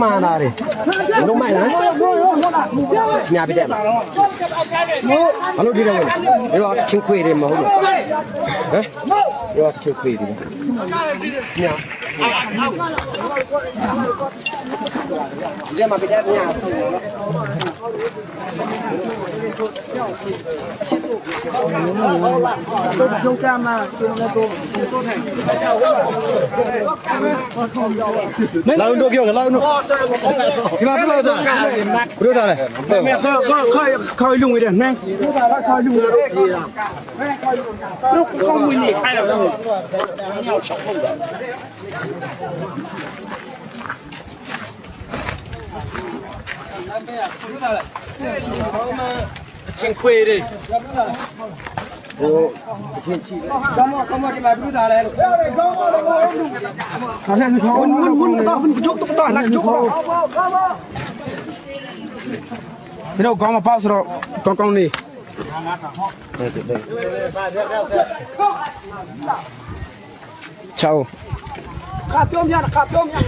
မှန်တာတယ်လုံးမိုက်လားညာပြတဲ့မှာဘာလို့ဒီတော့လဲဒီတော့ချင်းခွေတယ်မဟုတ်ဘူးဟမ်ဒီတော့ချင်းခွေတယ်ညာ dia mà cái nhà nhà tôi không cha mà tôi là tôi tôi này. Lâu nữa kêu lâu nữa cái mà bây giờ bây giờ này mẹ, khơi khơi khơi lùng cái đèn này. Khơi lùng cái gì là lúc không muốn gì khai đâu nhau sống không được? အချင်းခွေတွေဟိုအချင်းချီကောင်းမကောင်းမဒီမှာပြူတာလဲလို့ကောင်းမလည်းကောင်းဘူးခါနဲ့ကောင်းဘူးဘူးတော့ဘူးကြုတ်တော့တာလားကြုတ်တော့ကောင်းမကျွန်တော်ကောင်းမပေါ့ဆိုတော့ကောင်းကောင်းနေဟုတ်တယ်ဟုတ်တယ်ချောခါပြောင်းပြန်ခါပြောင်းပြန်